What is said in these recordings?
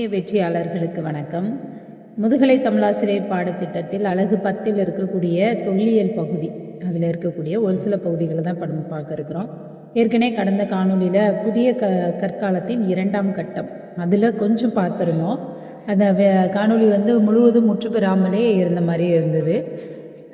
வெற்றியாளர்களுக்கு வணக்கம். முதுகலை தமிழாசிரியர் பாடத்திட்டத்தில் அழகு பத்தில் இருக்கக்கூடிய தொல்லியல் பகுதி அதில் இருக்கக்கூடிய ஒரு சில பகுதிகளை தான் படம் பார்க்க இருக்கிறோம் ஏற்கனவே கடந்த காணொளியில் புதிய க கற்காலத்தின் இரண்டாம் கட்டம் அதில் கொஞ்சம் பார்த்துருந்தோம். அந்த வே- வந்து முழுவதும் முற்று பெறாமலே இருந்த மாதிரி இருந்தது.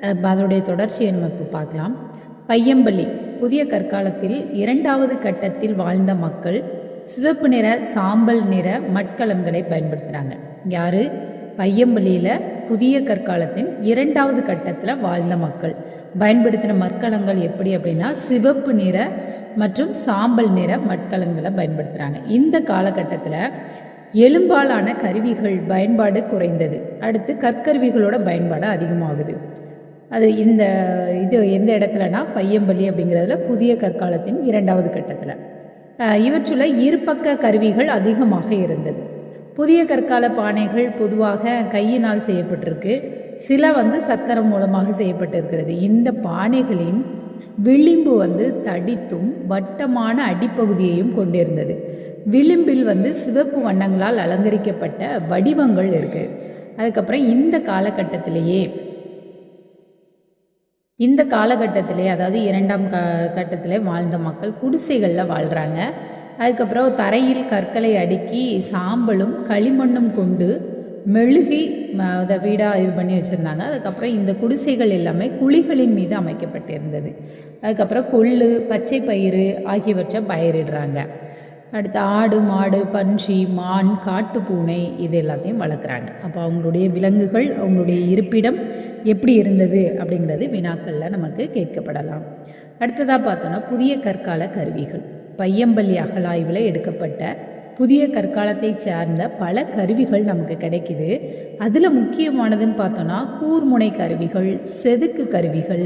அதனுடைய தொடர்ச்சியை நம்ம இப்போ பார்க்கலாம். பையம்பள்ளி புதிய கற்காலத்தில் இரண்டாவது கட்டத்தில் வாழ்ந்த மக்கள் சிவப்பு நிற சாம்பல் நிற மட்கலங்களை பயன்படுத்துகிறாங்க யாரு? பையம்பள்ளியில் புதிய கற்காலத்தின் இரண்டாவது கட்டத்தில் வாழ்ந்த மக்கள். பயன்படுத்தின மட்கலங்கள் எப்படி அப்படின்னா சிவப்பு நிற மற்றும் சாம்பல் நிற மட்கலங்களை பயன்படுத்துகிறாங்க இந்த காலகட்டத்தில் எலும்பாலான கருவிகள் பயன்பாடு குறைந்தது. அடுத்து கற்கருவிகளோட பயன்பாடு அதிகமாகுது. அது இந்த இது எந்த இடத்துலனா பையம்பள்ளி அப்படிங்கிறதுல புதிய கற்காலத்தின் இரண்டாவது கட்டத்தில். இவற்றுள்ள இருபக்க கருவிகள் அதிகமாக இருந்தது. புதிய கற்கால பானைகள் பொதுவாக கையினால் செய்யப்பட்டிருக்கு. சில வந்து சக்கரம் மூலமாக செய்யப்பட்டிருக்கிறது. இந்த பானைகளின் விளிம்பு வந்து தடித்தும் வட்டமான அடிப்பகுதியையும் கொண்டிருந்தது. விளிம்பில் வந்து சிவப்பு வண்ணங்களால் அலங்கரிக்கப்பட்ட வடிவங்கள் இருக்குது அதுக்கப்புறம் இந்த காலகட்டத்திலேயே இந்த காலகட்டத்திலே அதாவது இரண்டாம் க கட்டத்திலே வாழ்ந்த மக்கள் குடிசைகளில் வாழ்கிறாங்க அதுக்கப்புறம் தரையில் கற்களை அடுக்கி சாம்பலும் களிமண்ணும் கொண்டு மெழுகி அதை வீடாக இது பண்ணி வச்சுருந்தாங்க. அதுக்கப்புறம் இந்த குடிசைகள் எல்லாமே குழிகளின் மீது அமைக்கப்பட்டிருந்தது. அதுக்கப்புறம் கொள்ளு பச்சை பயிறு ஆகியவற்றை பயிரிடுறாங்க. அடுத்து ஆடு மாடு பன்றி மான் காட்டுப்பூனை இது எல்லாத்தையும் வளர்க்குறாங்க. அப்போ அவங்களுடைய விலங்குகள் அவங்களுடைய இருப்பிடம் எப்படி இருந்தது அப்படிங்கிறது வினாக்களில் நமக்கு கேட்கப்படலாம். அடுத்ததாக பார்த்தோன்னா புதிய கற்கால கருவிகள். பையம்பள்ளி அகலாய்வில் எடுக்கப்பட்ட புதிய கற்காலத்தை சார்ந்த பல கருவிகள் நமக்கு கிடைக்குது. அதில் முக்கியமானதுன்னு பார்த்தோன்னா கூர்முனை கருவிகள் செதுக்கு கருவிகள்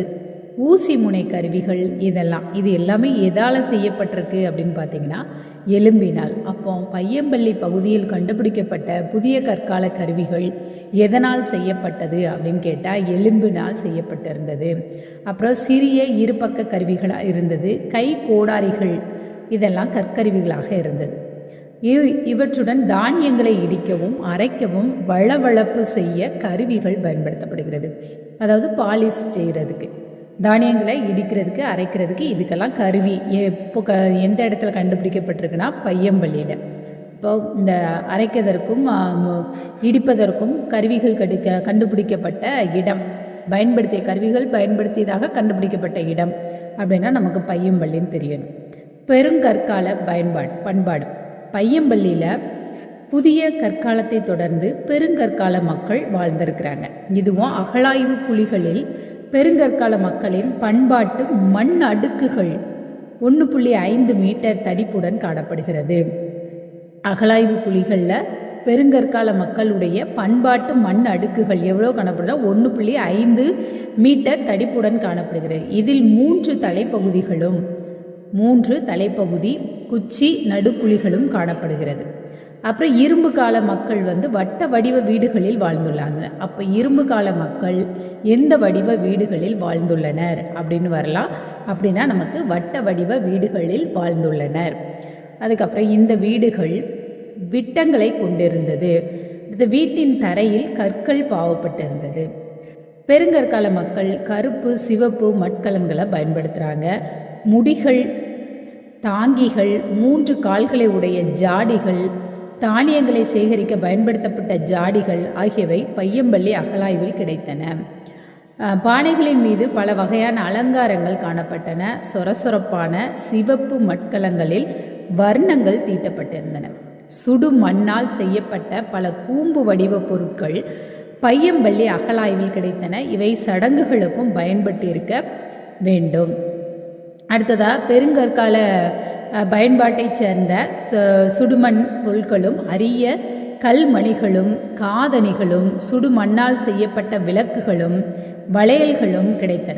ஊசி முனை கருவிகள் இதெல்லாம் இது எல்லாமே எதால் செய்யப்பட்டிருக்கு அப்படின்னு பார்த்தீங்கன்னா எலும்பினால். அப்போ பையம்பள்ளி பகுதியில் கண்டுபிடிக்கப்பட்ட புதிய கற்கால கருவிகள் எதனால் செய்யப்பட்டது அப்படின்னு கேட்டால் எலும்பினால் செய்யப்பட்டிருந்தது. அப்புறம் சிறிய இருபக்க கருவிகளாக இருந்தது கை கோடாரிகள் இதெல்லாம் கற்கருவிகளாக இருந்தது. இவ் இவற்றுடன் தானியங்களை இடிக்கவும் அரைக்கவும் வளவளப்பு செய்ய கருவிகள் பயன்படுத்தப்படுகிறது. அதாவது பாலிஷ் செய்கிறதுக்கு தானியங்களை இடிக்கிறதுக்கு அரைக்கிறதுக்கு இதுக்கெல்லாம் கருவி. எப்போ க எந்த இடத்துல கண்டுபிடிக்கப்பட்டிருக்குன்னா பையம்பள்ளியில். இப்போ இந்த அரைக்கதற்கும் இடிப்பதற்கும் கருவிகள் கடுக்க கண்டுபிடிக்கப்பட்ட இடம். பயன்படுத்திய கருவிகள் பயன்படுத்தியதாக கண்டுபிடிக்கப்பட்ட இடம் அப்படின்னா நமக்கு பையம்பள்ளின்னு தெரியணும். பெருங்கற்கால பயன்பாடு பண்பாடு. பையம்பள்ளியில் புதிய கற்காலத்தை தொடர்ந்து பெருங்கற்கால மக்கள் வாழ்ந்திருக்கிறாங்க. இதுவும் அகழாய்வு குழிகளில் பெருங்கற்கால மக்களின் பண்பாட்டு மண் அடுக்குகள் ஒன்று புள்ளி ஐந்து மீட்டர் தடிப்புடன் காணப்படுகிறது. அகலாய்வு குழிகளில் பெருங்கற்கால மக்களுடைய பண்பாட்டு மண் அடுக்குகள் எவ்வளோ காணப்படுதா ஒன்று புள்ளி ஐந்து மீட்டர் தடிப்புடன் காணப்படுகிறது. இதில் மூன்று தலைப்பகுதிகளும் மூன்று தலைப்பகுதி குச்சி நடுக்குழிகளும் காணப்படுகிறது. அப்புறம் இரும்பு கால மக்கள் வந்து வட்ட வடிவ வீடுகளில் வாழ்ந்துள்ளாங்க. அப்போ இரும்பு கால மக்கள் எந்த வடிவ வீடுகளில் வாழ்ந்துள்ளனர் அப்படின்னு வரலாம். அப்படின்னா நமக்கு வட்ட வடிவ வீடுகளில் வாழ்ந்துள்ளனர். அதுக்கப்புறம் இந்த வீடுகள் விட்டங்களை கொண்டிருந்தது. இந்த வீட்டின் தரையில் கற்கள் பாவப்பட்டிருந்தது. பெருங்கற்கால மக்கள் கருப்பு சிவப்பு மட்கலங்களை பயன்படுத்துகிறாங்க முடிகள் தாங்கிகள் மூன்று கால்களை உடைய ஜாடிகள் தானியங்களை சேகரிக்க பயன்படுத்தப்பட்ட ஜாடிகள் ஆகியவை பையம்பள்ளி அகழாய்வில் கிடைத்தன. பானைகளின் மீது பல வகையான அலங்காரங்கள் காணப்பட்டன. சொரசொரப்பான சிவப்பு மட்கலங்களில் வர்ணங்கள் தீட்டப்பட்டிருந்தன. சுடு மண்ணால் செய்யப்பட்ட பல கூம்பு வடிவ பொருட்கள் பையம்பள்ளி அகழாய்வில் கிடைத்தன. இவை சடங்குகளுக்கும் பயன்பட்டிருக்க வேண்டும். அடுத்ததாக பெருங்கற்கால பயன்பாட்டைச் சேர்ந்த சு- சுடுமண் பொருட்களும் அரிய கல்மணிகளும் காதணிகளும் சுடுமண்ணால் செய்யப்பட்ட விளக்குகளும் வளையல்களும் கிடைத்தன.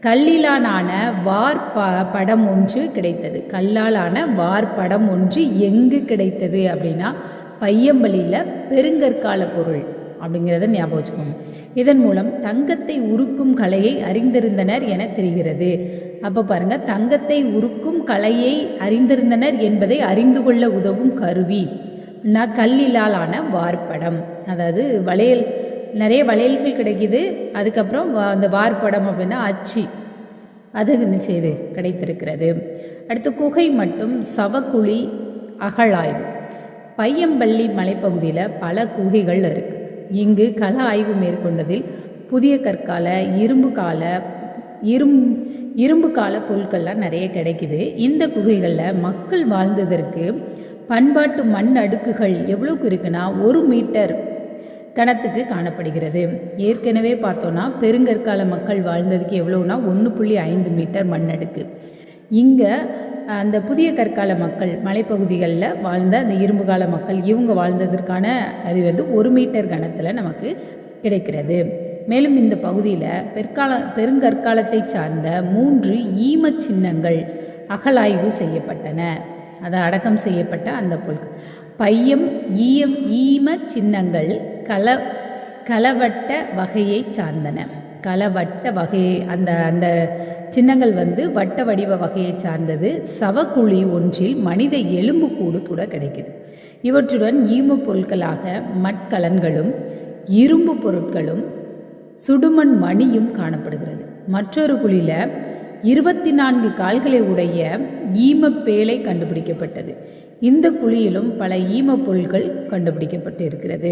கல்லிலான வார் ப படம் ஒன்று கிடைத்தது. கல்லாலான வார் படம் ஒன்று எங்கு கிடைத்தது அப்படின்னா பையம்பள்ளியில் பெருங்கற்கால பொருள் அப்படிங்கிறத ஞாபகம் வச்சுக்கோங்க. இதன் மூலம் தங்கத்தை உருக்கும் கலையை அறிந்திருந்தனர் என தெரிகிறது. அப்போ பாருங்க தங்கத்தை உருக்கும் கலையை அறிந்திருந்தனர் என்பதை அறிந்து கொள்ள உதவும் கருவி. நான் கல்லிலாலான வார்ப்படம் அதாவது வளையல் நிறைய வளையல்கள் கிடைக்குது. அதுக்கப்புறம் அந்த வார்ப்படம் அப்படின்னா அச்சு. அது செய்து கிடைத்திருக்கிறது. அடுத்து குகை மட்டும் சவக்குழி அகழாய்வு. பையம்பள்ளி மலைப்பகுதியில் பல குகைகள் இருக்கு. இங்கு கள ஆய்வு மேற்கொண்டதில் புதிய கற்கால இரும்பு கால இரும் இரும்பு கால பொருட்கள்லாம் நிறைய கிடைக்குது. இந்த குகைகளில் மக்கள் வாழ்ந்ததற்கு பண்பாட்டு மண் அடுக்குகள் எவ்வளோக்கு இருக்குன்னா ஒரு மீட்டர் கணத்துக்கு காணப்படுகிறது. ஏற்கனவே பார்த்தோன்னா பெருங்கற்கால மக்கள் வாழ்ந்ததுக்கு எவ்வளோனா ஒன்று புள்ளி ஐந்து மீட்டர் மண் அடுக்கு. இங்கே அந்த புதிய கற்கால மக்கள் மலைப்பகுதிகளில் வாழ்ந்த அந்த இரும்பு கால மக்கள் இவங்க வாழ்ந்ததற்கான அது வந்து ஒரு மீட்டர் கணத்தில் நமக்கு கிடைக்கிறது. மேலும் இந்த பகுதியில் பெற்கால பெருங்கற்காலத்தை சார்ந்த மூன்று ஈம சின்னங்கள் அகலாய்வு செய்யப்பட்டன. அதை அடக்கம் செய்யப்பட்ட அந்த பொருட்கள் பையம் ஈயம் ஈம சின்னங்கள் கல கலவட்ட வகையை சார்ந்தன. கலவட்ட வகையை அந்த அந்த சின்னங்கள் வந்து வட்ட வடிவ வகையை சார்ந்தது. சவக்குழி ஒன்றில் மனித எலும்புக்கூடு கூட கிடைக்குது. இவற்றுடன் ஈம பொருட்களாக மட்கலன்களும் இரும்பு பொருட்களும் சுடுமண் மணியும் காணப்படுகிறது. மற்றொரு குழியில் இருபத்தி நான்கு கால்களை உடைய ஈமப்பேழை கண்டுபிடிக்கப்பட்டது. இந்த குழியிலும் பல ஈம பொருட்கள் கண்டுபிடிக்கப்பட்டு இருக்கிறது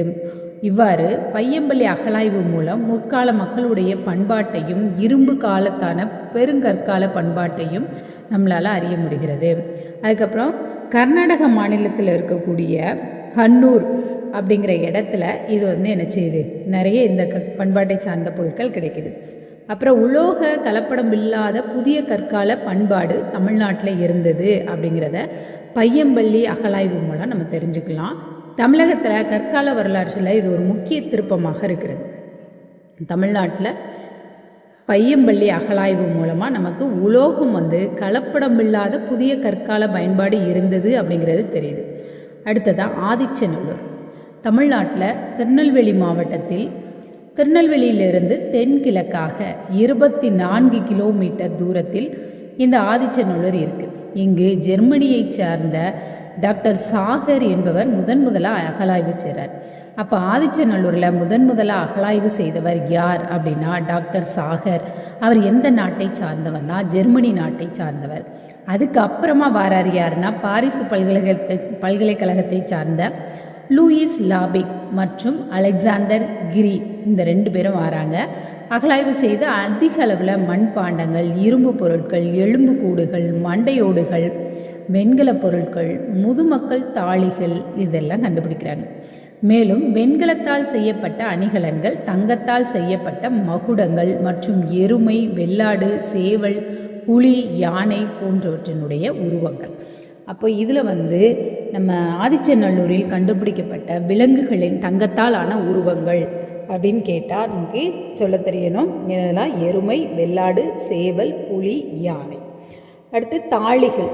இவ்வாறு பையம்பள்ளி அகழாய்வு மூலம் முற்கால மக்களுடைய பண்பாட்டையும் இரும்பு காலத்தான பெருங்கற்கால பண்பாட்டையும் நம்மளால் அறிய முடிகிறது. அதுக்கப்புறம் கர்நாடக மாநிலத்தில் இருக்கக்கூடிய ஹன்னூர் அப்படிங்கிற இடத்துல இது வந்து என்ன செய்யுது? நிறைய இந்த க பண்பாட்டை சார்ந்த பொருட்கள் கிடைக்குது. அப்புறம் உலோக கலப்படம் இல்லாத புதிய கற்கால பண்பாடு தமிழ்நாட்டில் இருந்தது அப்படிங்கிறத பையம்பள்ளி அகலாய்வு மூலம் நம்ம தெரிஞ்சுக்கலாம். தமிழகத்தில் கற்கால வரலாற்றில் இது ஒரு முக்கிய திருப்பமாக இருக்கிறது. தமிழ்நாட்டில் பையம்பள்ளி அகலாய்வு மூலமாக நமக்கு உலோகம் வந்து கலப்படம் இல்லாத புதிய கற்கால பயன்பாடு இருந்தது அப்படிங்கிறது தெரியுது. அடுத்ததாக ஆதிச்சநல்லூர். தமிழ்நாட்டில் திருநெல்வேலி மாவட்டத்தில் திருநெல்வேலியிலிருந்து தென்கிழக்காக இருபத்தி நான்கு கிலோமீட்டர் தூரத்தில் இந்த ஆதிச்சநல்லூர் இருக்குது இங்கு ஜெர்மனியைச் சார்ந்த டாக்டர் சாகர் என்பவர் முதன் முதலாக அகலாய்வு செய்கிறார் அப்போ ஆதிச்சநல்லூரில் முதன் முதலாக அகலாய்வு செய்தவர் யார் அப்படின்னா டாக்டர் சாகர். அவர் எந்த நாட்டை சார்ந்தவர்னா ஜெர்மனி நாட்டை சார்ந்தவர். அதுக்கு அப்புறமா வாரார் யாருன்னா பாரிசு பல்கலைக்கழகத்தை பல்கலைக்கழகத்தை சார்ந்த லூயிஸ் லாபிக் மற்றும் அலெக்சாண்டர் கிரி இந்த ரெண்டு பேரும் வராங்க. அகலாய்வு செய்து அதிக அளவில் மண்பாண்டங்கள் இரும்பு பொருட்கள் எலும்பு கூடுகள் மண்டையோடுகள் வெண்கல பொருட்கள் முதுமக்கள் தாளிகள் இதெல்லாம் கண்டுபிடிக்கிறாங்க. மேலும் வெண்கலத்தால் செய்யப்பட்ட அணிகலன்கள் தங்கத்தால் செய்யப்பட்ட மகுடங்கள் மற்றும் எருமை வெள்ளாடு சேவல் புலி யானை போன்றவற்றினுடைய உருவங்கள். அப்போ இதில் வந்து நம்ம ஆதிச்சநல்லூரில் கண்டுபிடிக்கப்பட்ட விலங்குகளின் தங்கத்தால் ஆன உருவங்கள் அப்படின்னு கேட்டால் நமக்கு சொல்ல தெரியணும். இதெல்லாம் எருமை வெள்ளாடு சேவல் புலி யானை. அடுத்து தாளிகள்.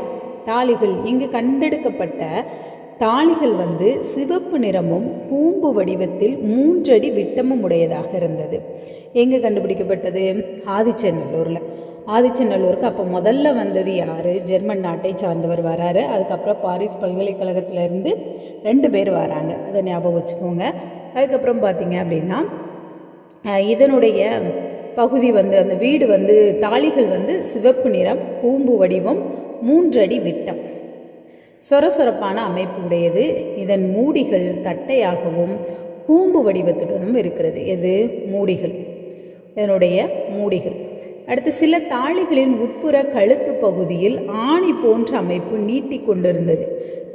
தாளிகள். இங்கு கண்டெடுக்கப்பட்ட தாளிகள் வந்து சிவப்பு நிறமும் கூம்பு வடிவத்தில் மூன்றடி விட்டமும் உடையதாக இருந்தது. எங்கே கண்டுபிடிக்கப்பட்டது? ஆதிச்சநல்லூரில். ஆதிச்சநல்லூருக்கு அப்போ முதல்ல வந்தது யார்? ஜெர்மன் நாட்டை சார்ந்தவர் வராரு. அதுக்கப்புறம் பாரிஸ் பல்கலைக்கழகத்திலேருந்து ரெண்டு பேர் வராங்க. அதை ஞாபகம் வச்சுக்கோங்க. அதுக்கப்புறம் பார்த்தீங்க அப்படின்னா இதனுடைய பகுதி வந்து அந்த வீடு வந்து தாளிகள் வந்து சிவப்பு நிறம் கூம்பு வடிவம் மூன்றடி விட்டம். சொரசொரப்பான அமைப்பு உடையது. இதன் மூடிகள் தட்டையாகவும் கூம்பு வடிவத்துடனும் இருக்கிறது. எது? மூடிகள். இதனுடைய மூடிகள். அடுத்து சில தாளிகளின் உட்புற கழுத்து பகுதியில் ஆணி போன்ற அமைப்பு நீட்டிக் கொண்டிருந்தது.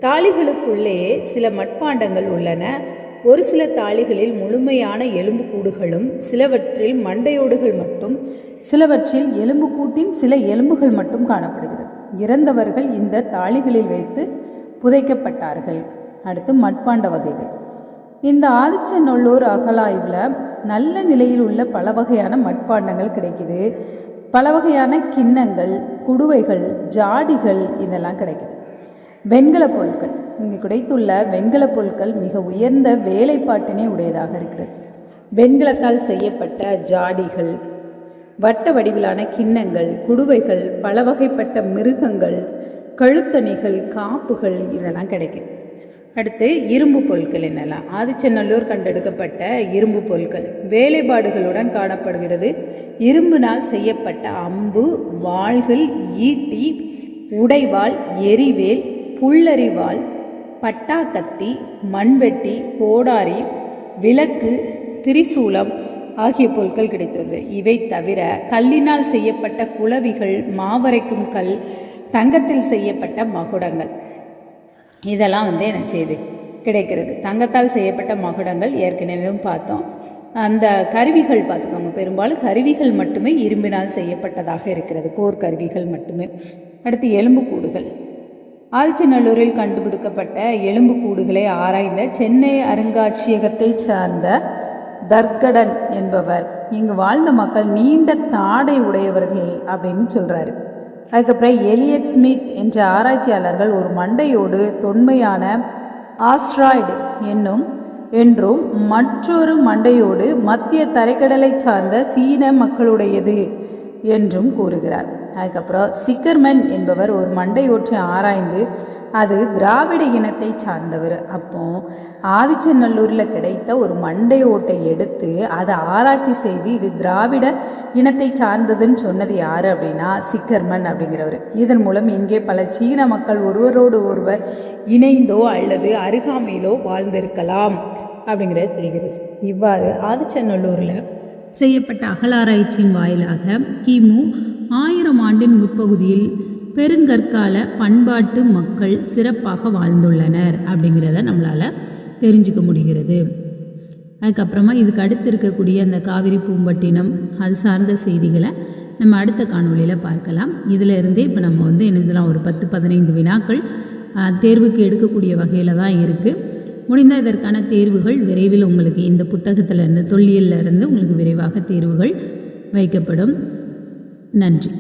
தாளிகளுக்குள்ளே சில மட்பாண்டங்கள் உள்ளன. ஒரு சில தாளிகளில் முழுமையான எலும்புக்கூடுகளும் சிலவற்றில் மண்டையோடுகள் மட்டும் சிலவற்றில் எலும்புக்கூட்டின் சில எலும்புகள் மட்டும் காணப்படுகிறது. இறந்தவர்கள் இந்த தாளிகளில் வைத்து புதைக்கப்பட்டார்கள். அடுத்து மட்பாண்ட வகைகள். இந்த ஆதிச்சநல்லூர் அகலாய்வில் நல்ல நிலையில் உள்ள பல வகையான மட்பாண்டங்கள் கிடைக்குது. பல வகையான கிண்ணங்கள் குடுவைகள் ஜாடிகள் இதெல்லாம் கிடைக்குது. வெண்கல பொருட்கள். இங்கு கிடைத்துள்ள வெண்கல பொருட்கள் மிக உயர்ந்த வேலைப்பாட்டினை உடையதாக இருக்கிறது. வெண்கலத்தால் செய்யப்பட்ட ஜாடிகள் வட்ட வடிவிலான கிண்ணங்கள் குடுவைகள் பல வகைப்பட்ட மிருகங்கள் கழுத்தணிகள் காப்புகள் இதெல்லாம் கிடைக்குது. அடுத்து இரும்பு பொருட்கள் என்னெல்லாம்? ஆதிச்சநல்லூர் கண்டெடுக்கப்பட்ட இரும்பு பொருட்கள். வேலைப்பாடுகளுடன் காணப்படுகிறது இரும்பினால் செய்யப்பட்ட அம்பு வாள்கள் ஈட்டி உடைவாள் எரிவேல் புல்லரிவாள் பட்டாக்கத்தி மண்வெட்டி கோடாரி விளக்கு திரிசூலம் ஆகிய பொருட்கள் கிடைத்துள்ளது. இவை தவிர கல்லினால் செய்யப்பட்ட குளவிகள் மாவரைக்கும் கல் தங்கத்தில் செய்யப்பட்ட மகுடங்கள். இதெல்லாம் வந்து என்ன செய்து கிடைக்கிறது. தங்கத்தால் செய்யப்பட்ட மகுடங்கள் ஏற்கனவே பார்த்தோம். அந்த கருவிகள் பார்த்துக்கோங்க. பெரும்பாலும் கருவிகள் மட்டுமே இரும்பினால் செய்யப்பட்டதாக இருக்கிறது. போர் கருவிகள் மட்டுமே. அடுத்து எலும்புக்கூடுகள் ஆதிச்சநல்லூரில் கண்டுபிடிக்கப்பட்ட எலும்புக்கூடுகளை ஆராய்ந்த சென்னை அருங்காட்சியகத்தை சார்ந்த தர்கடன் என்பவர். இங்கு வாழ்ந்த மக்கள் நீண்ட தாடை உடையவர்கள் அப்படின்னு சொல்கிறாரு அதுக்கப்புறம் எலியட் ஸ்மித் என்ற ஆராய்ச்சியாளர்கள் ஒரு மண்டையோடு தொன்மையான ஆஸ்ட்ராய்டு என்னும் என்றும் மற்றொரு மண்டையோடு மத்திய தரைக்கடலை சார்ந்த சீன மக்களுடையது என்றும் கூறுகிறார். அதுக்கப்புறம் சிக்கர்மன் என்பவர் ஒரு மண்டையோற்றை ஆராய்ந்து அது திராவிட இனத்தை சார்ந்தவர். அப்போ ஆதிச்சநல்லூரில் கிடைத்த ஒரு மண்டை ஓட்டை எடுத்து அதை ஆராய்ச்சி செய்து இது திராவிட இனத்தை சார்ந்ததுன்னு சொன்னது யார் அப்படின்னா சிக்கர்மன் அப்படிங்கிறவர். இதன் மூலம் இங்கே பல சீன மக்கள் ஒருவரோடு ஒருவர் இணைந்தோ அல்லது அருகாமையிலோ வாழ்ந்திருக்கலாம் அப்படிங்கிறது தெரிகிறது. இவ்வாறு ஆதிச்சநல்லூரில் செய்யப்பட்ட அகலாராய்ச்சியின் வாயிலாக கிமு ஆயிரம் ஆண்டின் முற்பகுதியில் பெருங்கற்கால பண்பாட்டு மக்கள் சிறப்பாக வாழ்ந்துள்ளனர் அப்படிங்கிறத நம்மளால் தெரிஞ்சுக்க முடிகிறது. அதுக்கப்புறமா இதுக்கு அடுத்து இருக்கக்கூடிய அந்த காவிரி பூம்பட்டினம் அது சார்ந்த செய்திகளை நம்ம அடுத்த காணொளியில் பார்க்கலாம். இதில் இருந்தே இப்போ நம்ம வந்து என்னதுலாம் ஒரு பத்து பதினைந்து வினாக்கள் தேர்வுக்கு எடுக்கக்கூடிய வகையில் தான் இருக்குது முடிந்த இதற்கான தேர்வுகள் விரைவில் உங்களுக்கு இந்த புத்தகத்திலிருந்து தொல்லியல்ல இருந்து உங்களுக்கு விரைவாக தேர்வுகள் வைக்கப்படும். நன்றி.